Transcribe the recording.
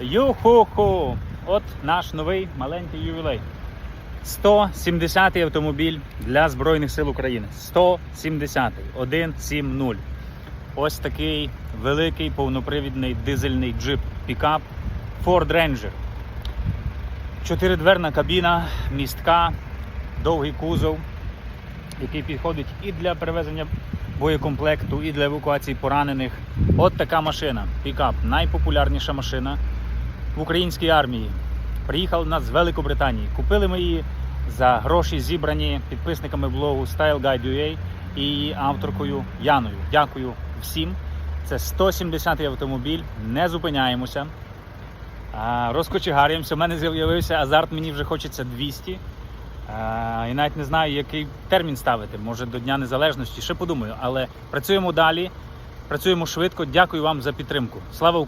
Юху-ху! От наш новий маленький ювілей. 170-й автомобіль для Збройних сил України. 170-й. 170. Ось такий великий повнопривідний дизельний джип пікап Ford Ranger. Чотиридверна кабіна, містка, довгий кузов, який підходить і для перевезення боєкомплекту, і для евакуації поранених. От така машина. Пікап найпопулярніша машина в українській армії. Приїхала нас з Великобританії. Купили ми її за гроші, зібрані підписниками блогу Style Guide і авторкою Яною. Дякую всім. Це 170-й автомобіль. Не зупиняємося. Розкочегарюємося. У мене з'явився азарт, мені вже хочеться 200. І навіть не знаю, який термін ставити. Може до Дня Незалежності. Ще подумаю. Але працюємо далі, працюємо швидко. Дякую вам за підтримку. Слава Україні!